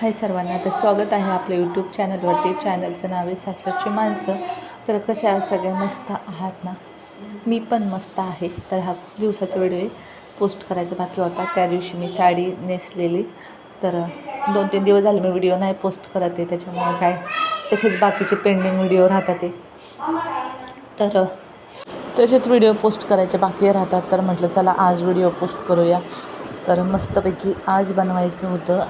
हाय सर्वांना तर स्वागत आहे आपल्या यूट्यूब चॅनलवरती चॅनलचं नाव आहे सासरची माणसं. तर कसे आहात सगळे मस्त आहात ना? मी पण मस्त आहे. तर हा खूप दिवसाचा व्हिडिओ पोस्ट करायचा बाकी होता. त्या दिवशी मी साडी नेसलेली. तर दोन तीन दिवस झाले मी व्हिडिओ नाही पोस्ट करत आहे. त्याच्यामुळं काय? तसेच बाकीचे पेंडिंग व्हिडिओ राहतात ते. तर तसेच व्हिडिओ पोस्ट करायचे बाकी राहतात. तर म्हटलं चला आज व्हिडिओ पोस्ट करूया. तर मस्तपैकी आज बनवायचं होतं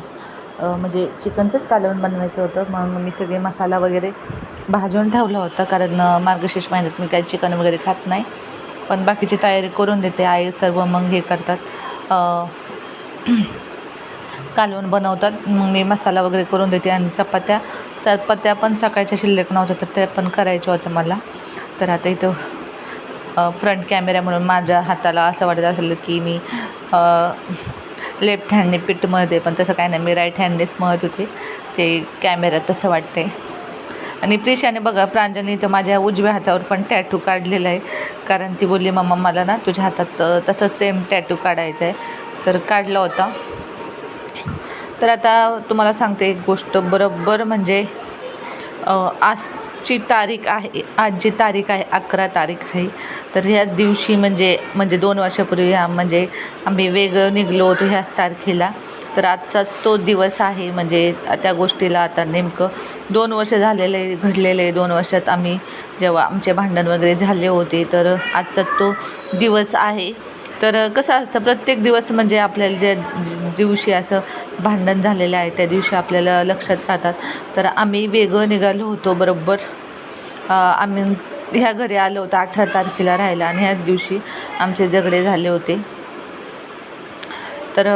म्हणजे चिकनचंच कालवण बनवायचं होतं. मग मी सगळे मसाला वगैरे भाजून ठेवला होता कारण मार्गशीर्ष महिन्यात मी काही चिकन वगैरे खात नाही. पण बाकीची तयारी करून देते. आई सर्व मग हे करतात. कालवण बनवतात. मग मी मसाला वगैरे करून देते आणि चपात्या चपात्या पण सकाळच्या शिल्लक नव्हत्या तर त्या पण करायच्या होत्या मला. तर आता इथं फ्रंट कॅमेरा म्हणून माझ्या हाताला असं वाटत असेल की मी लेफ्ट हँडने पीठ मळते पण तसं काय नाही. मी राईट हँडनेच मळत होते. ते कॅमेऱ्यात तसं वाटते आणि प्रिशाने बघा प्रांजली तर माझ्या उजव्या हातावर पण टॅटू काढलेला आहे. कारण ती बोलली मम्मा मला ना तुझ्या हातात तसं सेम टॅटू काढायचा आहे. तर काढला होता. तर आता तुम्हाला सांगते एक गोष्ट. बरोबर म्हणजे आस आजची तारीख आहे आजची तारीख आहे अकरा तारीख आहे. तर ह्या दिवशी म्हणजे म्हणजे दोन वर्षापूर्वी म्हणजे आम्ही वेगळं निघलो होतो ह्याच तारखेला. तर आजचा तो दिवस आहे म्हणजे त्या गोष्टीला आता नेमकं दोन वर्ष झालेले घडलेले दोन वर्षात आम्ही जेव्हा आमचे भांडण वगैरे झाले होते तर आजचा तो दिवस आहे. तर कसं असतं प्रत्येक दिवस म्हणजे आपल्याला ज्या दिवशी असं भांडण झालेलं आहे त्या दिवशी आपल्याला लक्षात राहतात. तर आम्ही वेगळं निघालो होतो बरोबर. आम्ही ह्या घरी आलो होतो अठरा तारखेला राहायला आणि ह्याच दिवशी आमचे झगडे झाले होते. तर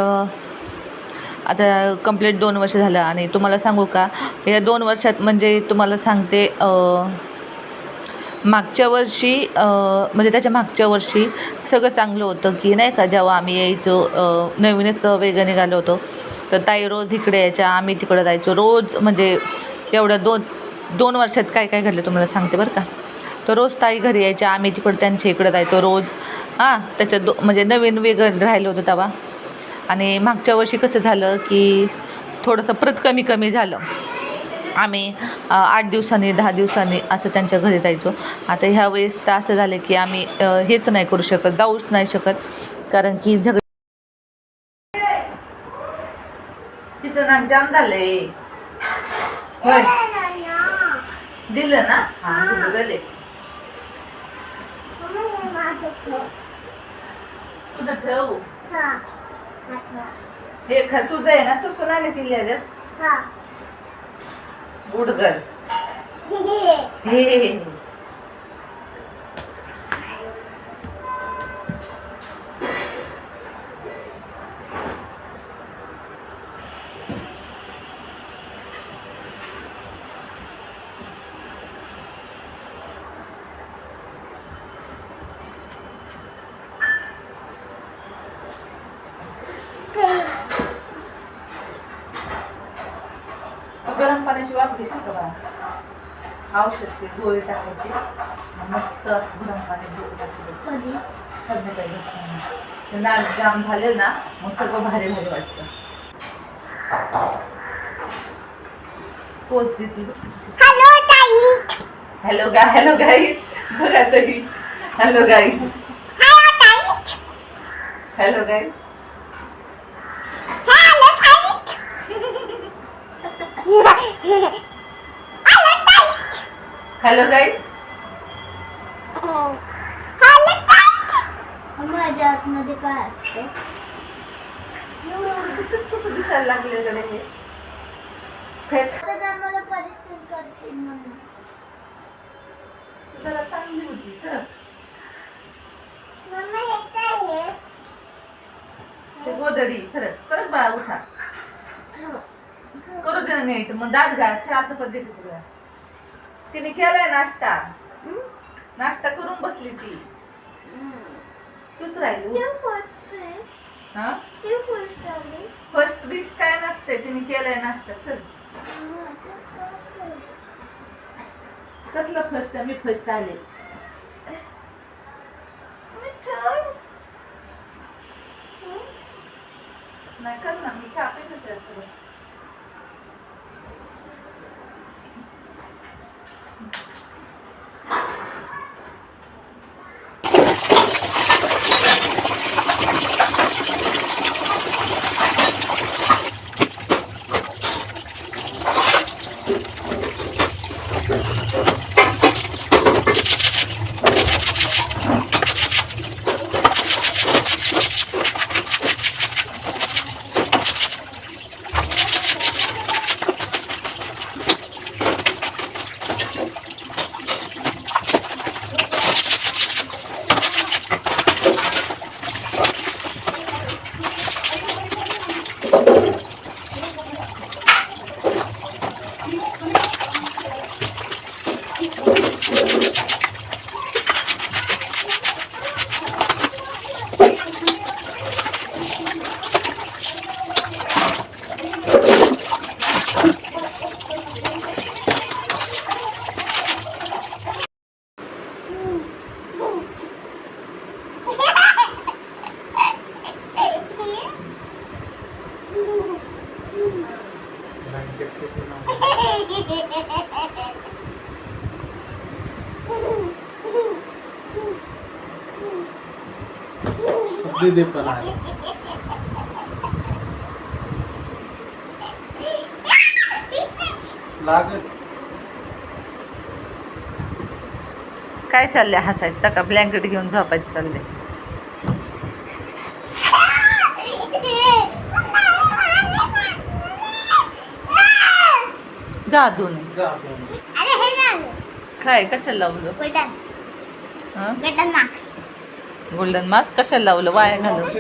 आता कंप्लीट दोन वर्ष झालं आणि तुम्हाला सांगू का? या दोन वर्षात म्हणजे तुम्हाला सांगते मागच्या वर्षी म्हणजे त्याच्या मागच्या वर्षी सगळं चांगलं होतं की नाही का जेव्हा आम्ही यायचो नवीनच वेग निघालो होतो. तर ताई रोज इकडे यायच्या आम्ही तिकडं जायचो. रोज म्हणजे एवढं दोन दोन वर्षात काय काय घडलं तुम्हाला सांगते बरं का? तर रोज ताई घरी यायच्या आम्ही तिकडं त्यांच्या इकडं जायचो. रोज हां त्याच्या दो म्हणजे नवीन वेगळं राहिलं होतं तेव्हा. आणि मागच्या वर्षी कसं झालं की थोडंसं परत कमी कमी झालं. आम्ही आठ दिवसांनी दहा दिवसांनी असं त्यांच्या घरी जायचो. आता ह्या वेळेस तर असं झालं की आम्ही हेच नाही करू शकत जाऊच नाही शकत. कारण की झगड तिचं ना जाम झालंय. दिलं ना? हां दिलं दिले तुझं ठेव? हे. ख तुझं आहे ना आले तिला ह्याच्यात गुड गर्ल गरम पाण्याची वापरीस का बा? औषध ते गोळी टाकायची. मग मस्त गरम पाण्यात गोळी टाकायची संध्याकाळी जाम झाले ना मग सगळं भारी भारी वाटतं. पोच देते. हॅलो गा हॅलो गाईज बघा तरी hello guys hello guys hello guys. माझ्या आतमध्ये काय असतं? एवढं एवढं दिसायला लागले हे? आम्हाला करतील म्हणून. जरा चांगली होती सर मम्मा हे काय आहे ते गोदडी खरं. खरंच बाळा उठा. नीट मग दात घाल चहा तर पद्धती सगळ्या तिने केलाय नाश्ता. नाश्ता करून बसली ती. तूच राहिली. हा. फर्स्ट काय नसते तिने केलाय नाश्ता. चल. कसलं फर्स्ट मी फर्स्ट आले. नाही कर ना. मी चहा दीदी पण आहे. लागत काय चाललंय? हसायचं तर का? ब्लँकेट घेऊन झोपायचं चाललंय. जादू नाही जा आपण. हे काय? कशाला लावलं? हं? गोल्डन मास्क कशाला लावलं? वाया घालवलं.